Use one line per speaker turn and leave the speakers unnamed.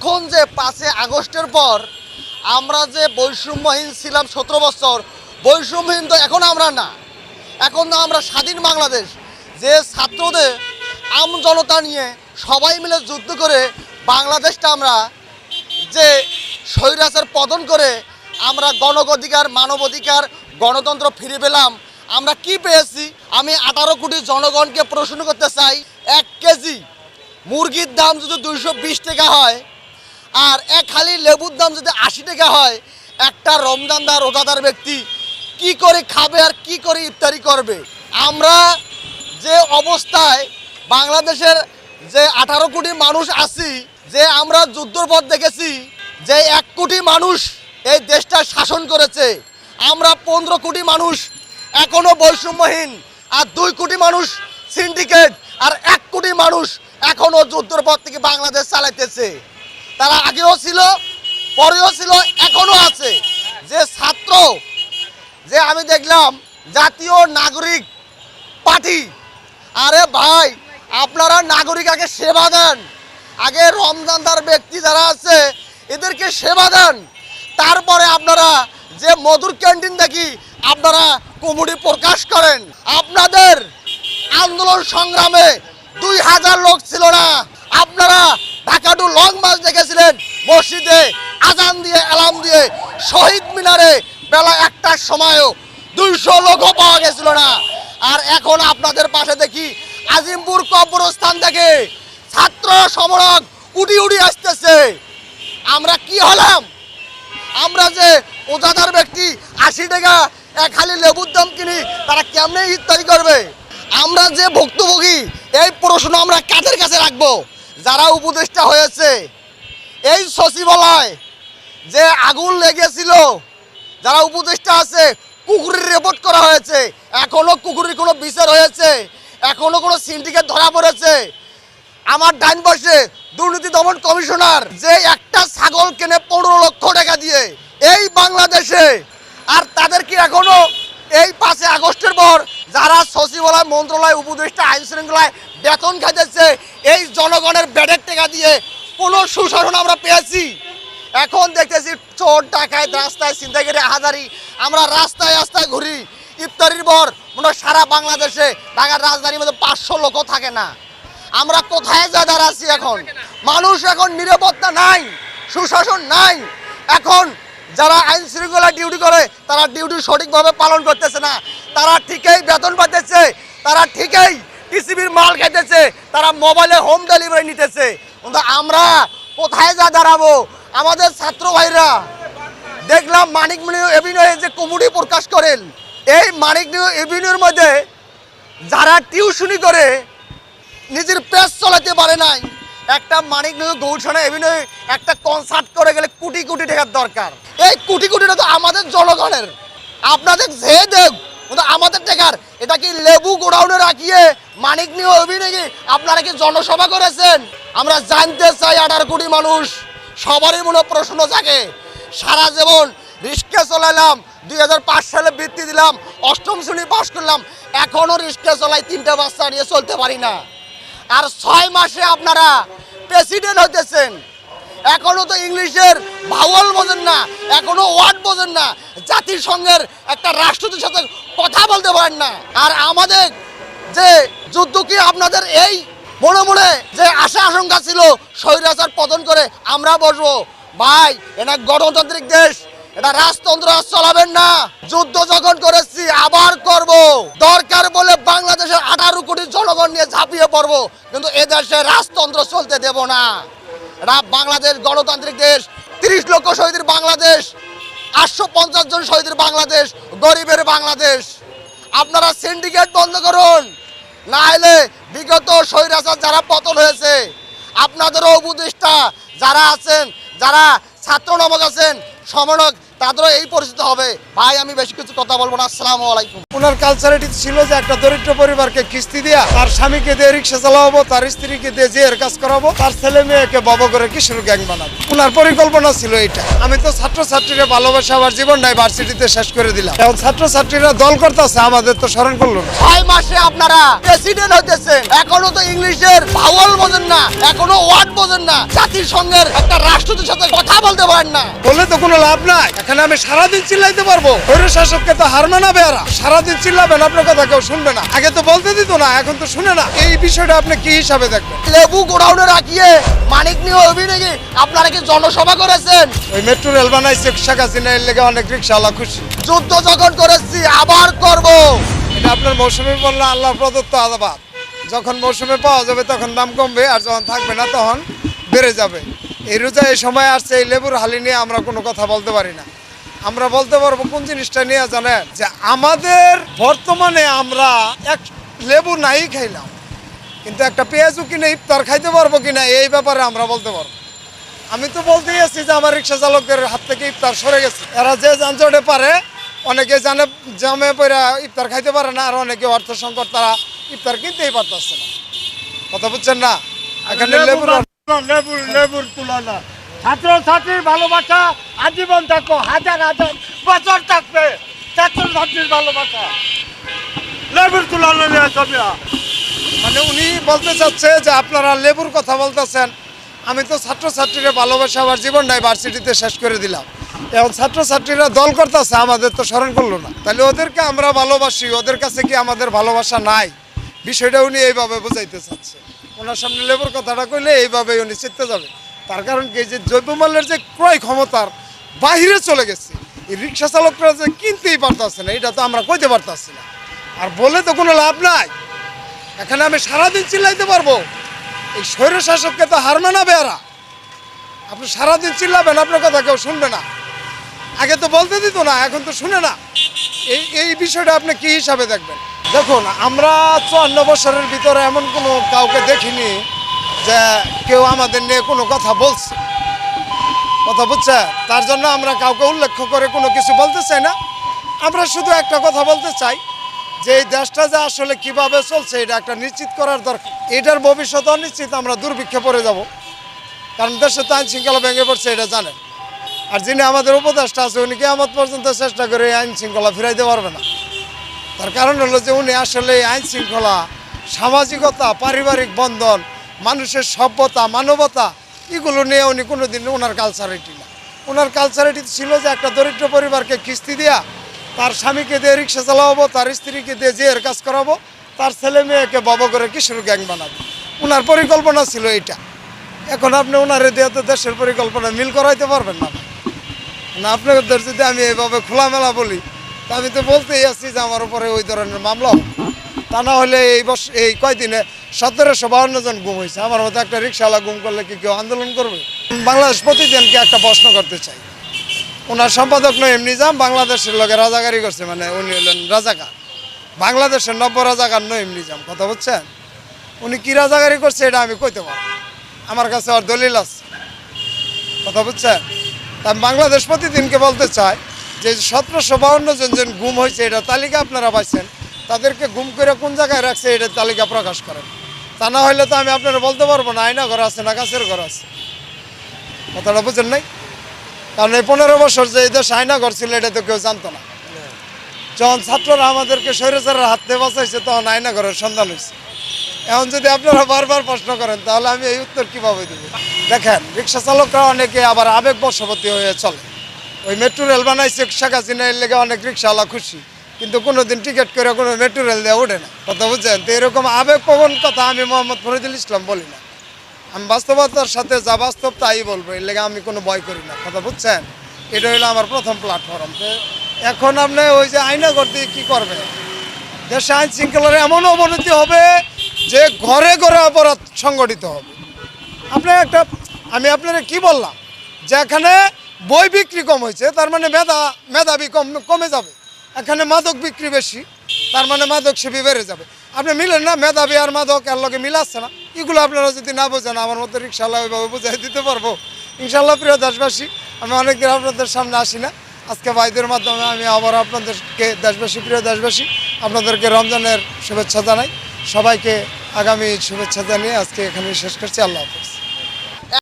এখন যে পাঁচে আগস্টের পর আমরা যে বৈষম্যহীন ছিলাম সতেরো বছর, বৈষম্যহীন তো এখন আমরা না। এখন না আমরা স্বাধীন বাংলাদেশ, যে ছাত্রদের আম জনতা নিয়ে সবাই মিলে যুদ্ধ করে বাংলাদেশটা আমরা যে স্বৈরাচার পতন করে আমরা গণঅধিকার, মানবাধিকার, গণতন্ত্র ফিরে পেলাম, আমরা কি পেয়েছি? আমি আঠারো কোটি জনগণকে প্রশ্ন করতে চাই, এক কেজি মুরগির দাম যদি দুইশো বিশ টাকা হয় আর এক খালি লেবুর দাম যদি আশি টাকা হয়, একটা রমজানদার রোজাদার ব্যক্তি কি করে খাবে আর কি করে ইফতারি করবে? আমরা যে অবস্থায় বাংলাদেশের যে আঠারো কোটি মানুষ আছি, যে আমরা যুদ্ধর পথ দেখেছি, যে এক কোটি মানুষ এই দেশটা শাসন করেছে, আমরা পনেরো কোটি মানুষ এখনও বৈষম্যহীন, আর দুই কোটি মানুষ সিন্ডিকেট আর এক কোটি মানুষ এখনও যুদ্ধর পথ থেকে বাংলাদেশ চালাইতেছে। তারা আগেও ছিল, পরেও ছিল, এখনও আছে। যে ছাত্র, যে আমি দেখলাম জাতীয় নাগরিক পার্টি, আরে ভাই, আপনারা নাগরিক আগে সেবা দেন। আগে রমজানদার ব্যক্তি যারা আছে, এদেরকে সেবা দেন। তারপরে আপনারা যে মধুর ক্যান্টিন দেখি, আপনারা কমিটি প্রকাশ করেন। আপনাদের আন্দোলন সংগ্রামে দুই হাজার লোক ছিল না। আপনারা ঢাকা টু লং মার্চ দেখেছিলেন, মসজিদে আজান দিয়ে অ্যালার্ম দিয়ে, শহীদ মিনারে বেলা একটার সময়ও দুইশো লোকও পাওয়া গেছিল না। আর এখন আপনাদের পাশে দেখি আজিমপুর কবরস্থান থেকে ছাত্র সমরক উডি উডি আসতেছে। আমরা কি হলাম? আমরা যে ওজাদার ব্যক্তি আশি টাকা খালি লেবুর দাম কিনি, তারা কেমনে ইত্যাদি করবে? আমরা যে ভুক্তভোগী, এই প্রশ্ন আমরা কাদের কাছে রাখব? যারা উপদেষ্টা হয়েছে, এই সচিবালয় যে আগুন লেগেছিল, যারা উপদেষ্টা আছে, কুকুরের রেপোর্ট করা হয়েছে। এখনও কুকুরের কোনো বিচার হয়েছে, এখনও কোনো সিন্ডিকেট ধরা পড়েছে। আমার ডাইন পাশে দুর্নীতি দমন কমিশনার যে একটা ছাগল কেনে পনেরো লক্ষ টাকা দিয়ে এই বাংলাদেশে, আর তাদের কি এখনও এই পাঁচে আগস্টের পর যারা সচিবালয়, মন্ত্রণালয়, উপদেষ্টা আইন শৃঙ্খলায় বেতন খাইতেছে, এই জনগণের ব্যাডের টাকা দিয়ে কোনো সুশাসন আমরা পেয়েছি। এখন দেখতেছি চোর ডাকায় রাস্তায় চিন্তাগিরি হাজারি। আমরা রাস্তায় রাস্তায় ঘুরি। ইফতারির পর মনে সারা বাংলাদেশে ঢাকার রাজধানীর মধ্যে পাঁচশো লোকও থাকে না। আমরা কোথায় যা দাঁড়াচ্ছি এখন? মানুষ এখন নিরাপত্তা নাই, সুশাসন নাই। এখন যারা আইন শৃঙ্খলা ডিউটি করে, তারা ডিউটি সঠিকভাবে পালন করতেছে না। তারা ঠিকই বেতন পাইতেছে, তারা ঠিকই টিসিবির মাল খেতেছে তারা মোবাইলে হোম ডেলিভারি নিতেছে। কিন্তু আমরা কোথায় যা দাঁড়াবো? আমাদের ছাত্র ভাইরা, দেখলাম মানিক এভিনিউ যে কমিটি প্রকাশ করেন, এই মানিক এভিনিউর মধ্যে যারা টিউশনি করে, নিজের পেজ চালাতে পারে নাই। একটা মানিক নিউ গৌরসনা এভিনিউ, একটা কনসার্ট করে গেলে কোটি কোটি টাকার দরকার। এই কোটি কোটি তো আমাদের জনগণের। আপনাদের যে দেব আমাদের টাকার এটা কি লেবু গোডাউনে রাখিয়ে মানিক নিউ অভিনয় আপনারা কি জনসভা করেছেন? আমরা জানতে চাই আঠারো কোটি মানুষ, সবারই মনে প্রশ্ন জাগে। সারা জীবন রিস্কে চলাইলাম, দুই হাজার পাঁচ সালে বৃত্তি দিলাম, অষ্টম শ্রেণি পাশ করলাম এখনও রিস্কে চলাই তিনটা বাচ্চা নিয়ে চলতে পারি না। আর ছয় মাসে আপনারা প্রেসিডেন্ট হতেছেন এখনও তো ইংলিশের ভাওয়াল বোঝেন না, এখনও ওয়ার্ড বোঝেন না, জাতিসংঘের একটা রাষ্ট্রদের সাথে কথা বলতে পারেন না। আর আমাদের যে যুদ্ধ কি আপনাদের এই মনে মনে যে আশা আশঙ্কা ছিল, স্বৈরাচার পতন করে আমরা বসবো। ভাই এটা গণতান্ত্রিক দেশ। এটা রাজতন্ত্র চলাবেন না। যুদ্ধ যখন করেছি, আবার করব। দরকার বলে বাংলাদেশের আঠারো কোটি জনগণ নিয়ে ঝাঁপিয়ে পড়ব, কিন্তু এ দেশে রাজতন্ত্র চলতে দেব না। এটা বাংলাদেশ গণতান্ত্রিক দেশ, তিরিশ লক্ষ শহীদের বাংলাদেশ, আটশো পঞ্চাশ জন শহীদের বাংলাদেশ, গরিবের বাংলাদেশ। আপনারা সিন্ডিকেট বন্ধ করুন, না হলে বিগত স্বৈরাচার যারা পতন হয়েছে, আপনাদেরও উপদেষ্টা যারা আছেন, যারা ছাত্র নামক আছেন, সমনক তাদেরও এই পরিস্থিতি হবে। ভাই আমি বেশি কিছু কথা বলব না। আসসালামু আলাইকুম।
ওনার কালচারিটি ছিল যে একটা দরিদ্র পরিবারকে কিস্তি দিয়া তার স্বামীকে দিয়ে রিক্সা চালাবো তার স্ত্রীকে দিয়ে জের কাজ করাবো তার ছেলে মেয়েকে বব করে কিশোর গ্যাং বানাবো। ওনার পরিকল্পনা ছিল এটা আমি তো ছাত্রছাত্রীরা ভালোবাসা আমার জীবনটাই ভার্সিটিতে শেষ করে দিলাম। এখন ছাত্রছাত্রীরা দল করতেছে আমাদের তো স্মরণ করল না।
ছয় মাসে আপনারা প্রেসিডেন্ট হইতেছেন। এখনও তো ইংলিশের ভাওয়াল বোঝেন না এখনও ওয়ার্ড বোঝেন না। জাতির সঙ্গের একটা রাষ্ট্রদের সাথে কথা বলতে পারেন না।
বলে তো কোনো লাভ নাই। এখানে আমি সারাদিন চিল্লাইতে পারব। স্বৈর শাসককে তো হার মানাবে এরা সারাদিন চিল্লাবেন আপনার কথা কেউ শুনবে না। আগে তো বলতে দিত না এখন তো শুনে না। এই বিষয়টা আপনি কি হিসাবে দেখবেন?
লেবু গোডাউনে রাখিয়ে মানিক নিয়ে অভিনয় আপনারা কি জনসভা করেছেন?
ওই মেট্রো রেল বানাইছে শেখ হাসিনা এর লেগে অনেক রিক্সাওয়ালা খুশি।
যুদ্ধ যখন করেছি আবার করব।
এটা আপনার মৌসুমে বললে আল্লাহ প্রদত্ত আদাবাদ। যখন মৌসুমে পাওয়া যাবে তখন দাম কমবে আর যখন থাকবে না তখন বেড়ে যাবে। এই রোজা এই সময় আসছে এই লেবুর হালি নিয়ে আমরা কোনো কথা বলতে পারি না। আমরা বলতে পারব কোন জিনিসটা নিয়ে জানেন? যে আমাদের বর্তমানে আমরা এক লেবু নাই খাইলাম কিন্তু একটা পেঁয়াজও কিনে ইফতার খাইতে পারব কিনা এই ব্যাপারে আমরা বলতে পারব। আমি তো বলতেই আছি যে আমার রিক্সা চালকদের হাত থেকে ইফতার সরে গেছে। এরা যে যানজটে পারে অনেকে জানে জামে পড়া ইফতার খাইতে পারে না আর অনেকে অর্থ সংকট তারা ইফতার কিনতেই পারতেছে না। কথা বুঝছেন না? এখানে লেবুর
লেবুর লেবুর তুলনা। ছাত্র ছাত্রীর ভালোবাসা আজীবন থাকো হাজার হাজার বছর থাকবে। ছাত্র ছাত্রীর ভালোবাসা
মানে উনি বলতে চাচ্ছে যে আপনারা লেবুর কথা বলতেছেন। আমি তো ছাত্রছাত্রীরা ভালোবাসা আমার জীবনটাই ভার্সিটিতে শেষ করে দিলাম। এখন ছাত্রছাত্রীরা দল করতেছে আমাদের তো স্মরণ করল না। তাহলে ওদেরকে আমরা ভালোবাসি ওদের কাছে কি আমাদের ভালোবাসা নাই? বিষয়টা উনি এইভাবে বোঝাইতে চাচ্ছে। ওনার সামনে লেবুর কথাটা কইলে এইভাবে উনি চিনতে যাবে। তার কারণ কি? যে জৈবমালের যে ক্রয় ক্ষমতার বাহিরে চলে গেছে, এই রিক্সা চালকরা যে কিনতেই পারতেছে না, এটা তো আমরা কইতে পারতাছি না। আর বলে তো কোনো লাভ নাই। এখানে আমি সারাদিন চিল্লাইতে পারব। এই স্বৈর শাসককে তো হার মানাবে এরা আপনি সারাদিন চিল্লাবেন, আপনার কথা কেউ শুনবে না। আগে তো বলতে দিত না, এখন তো শুনে না। এই এই বিষয়টা আপনি কি হিসাবে দেখবেন? দেখুন, আমরা চুয়ান্ন বছরের ভিতরে এমন কোনো কাউকে দেখিনি যে কেউ আমাদের নিয়ে কোনো কথা বলছে। কথা বুঝছে তার জন্য আমরা কাউকে উল্লেখ করে কোনো কিছু বলতে চাই না। আমরা শুধু একটা কথা বলতে চাই যে এই দেশটা যে আসলে কীভাবে চলছে, এটা একটা নিশ্চিত করার দরকার। এটার ভবিষ্যৎ অনিশ্চিত আমরা দুর্ভিক্ষে পড়ে যাব। কারণ দেশে তো আইন শৃঙ্খলা ভেঙে পড়ছে, এটা জানেন। আর যিনি আমাদের উপদেষ্টা আছে, উনি কেমন পর্যন্ত চেষ্টা করে আইন শৃঙ্খলা ফিরাইতে পারবে না। তার কারণ হলো যে উনি আসলে আইন শৃঙ্খলা সামাজিকতা, পারিবারিক বন্ধন মানুষের সভ্যতা, মানবতা, এগুলো নিয়ে উনি কোনোদিন ওনার কালচারিটি না। ওনার কালচারিটি ছিল যে একটা দরিদ্র পরিবারকে কিস্তি দিয়া তার স্বামীকে দিয়ে রিক্সা চালাবো, তার স্ত্রীকে দিয়ে জের কাজ করাবো, তার ছেলে মেয়েকে বব করে কিশোর গ্যাং বানাবো। ওনার পরিকল্পনা ছিল এইটা। এখন আপনি ওনারে দিয়ে তো দেশের পরিকল্পনা মিল করাইতে পারবেন না। না, আপনাদের যদি আমি এইভাবে খোলামেলা বলি, তা আমি তো বলতেই আছি যে আমার উপরে ওই ধরনের মামলা তা না হলে এই বস, এই কয়দিনে সতেরোশো বাউন্ন জন গুম হয়েছে আমার মতো একটা রিক্সাওয়ালা গুম করলে কি কেউ আন্দোলন করবে? বাংলাদেশ প্রতিদিনকে একটা প্রশ্ন করতে চাই। ওনার সম্পাদক নয় এমনি নিজাম বাংলাদেশের লোকে রাজাকারি করছে মানে উনি হলেন রাজাকার। বাংলাদেশের নব্য রাজাকার এমনি নিজাম, কথা বুঝছেন? উনি কী রাজাকারি করছে এটা আমি কইতে পারব আমার কাছে আর দলিল আছে। কথা বুঝছেন? তা বাংলাদেশ প্রতিদিনকে বলতে চাই যে সতেরোশো বাউন্ন জন জন গুম হয়েছে এটা তালিকা আপনারা পাইছেন। তাদেরকে গুম করে কোন জায়গায় রাখছে এটা তালিকা প্রকাশ করেন। তা না হলে তো আমি আপনারা বলতে পারব না, আয়না ঘর আছে না গাছের ঘর আছে। কথাটা বুঝেন নাই? কারণ এই পনেরো বছর যে এই দেশ আয়না ঘর ছিল, এটা তো কেউ জানতো না। যখন ছাত্ররা আমাদেরকে স্বৈরাচারের হাত থেকে বাঁচাইছে, তখন আয়না ঘরের সন্ধান হয়েছে এখন যদি আপনারা বারবার প্রশ্ন করেন, তাহলে আমি এই উত্তর কীভাবে দেব? দেখেন রিক্সা চালকরা অনেকে আবার আবেগ বশবর্তী হয়ে চলে। ওই মেট্রো রেল বানাইছে, শেখ হাসিনা এর লেগে অনেক রিক্সাওয়ালা খুশি। কিন্তু কোনোদিন টিকিট করে কোনো মেট্রো দেওয়া দিয়ে ওঠে না। কথা বুঝছেন? তো এরকম আবেগপ্রবণ কথা আমি মোহাম্মদ ফরিদুল ইসলাম বলি না। আমি বাস্তবতার সাথে যা বাস্তব তাই বলব, এর লেগে আমি কোনো ভয় করি না। কথা বুঝছেন? এটা হলো আমার প্রথম প্ল্যাটফর্ম তো এখন আপনি ওই যে আইনা করতে কি করবেন? দেশে আইন শৃঙ্খলার এমন অবনতি হবে যে ঘরে ঘরে অপরাধ সংগঠিত হবে। আপনার একটা, আমি আপনারা কি বললাম? যে এখানে বই বিক্রি কম হয়েছে, তার মানে মেধা, মেধাবী কম, কমে যাবে। এখানে মাদক বিক্রি বেশি, তার মানে মাদক সেবী বেড়ে যাবে। আপনি মিলেন না, মেধাবী আর মাদক, এর লগে মিল আসছে না? এগুলো আপনারা যদি না বোঝেন, আমার মতো রিক্সাওয়ালা ওইভাবে বুঝাই দিতে পারব। ইনশাল্লাহ প্রিয় দেশবাসী, আমি অনেকদিন আপনাদের সামনে আসি না। আজকে ভাইদের মাধ্যমে আমি আবার আপনাদেরকে দেশবাসী, প্রিয় দেশবাসী, আপনাদেরকে রমজানের শুভেচ্ছা জানাই। সবাইকে আগামী শুভেচ্ছা জানিয়ে আজকে এখানে শেষ করছি। আল্লাহ হাফিজ।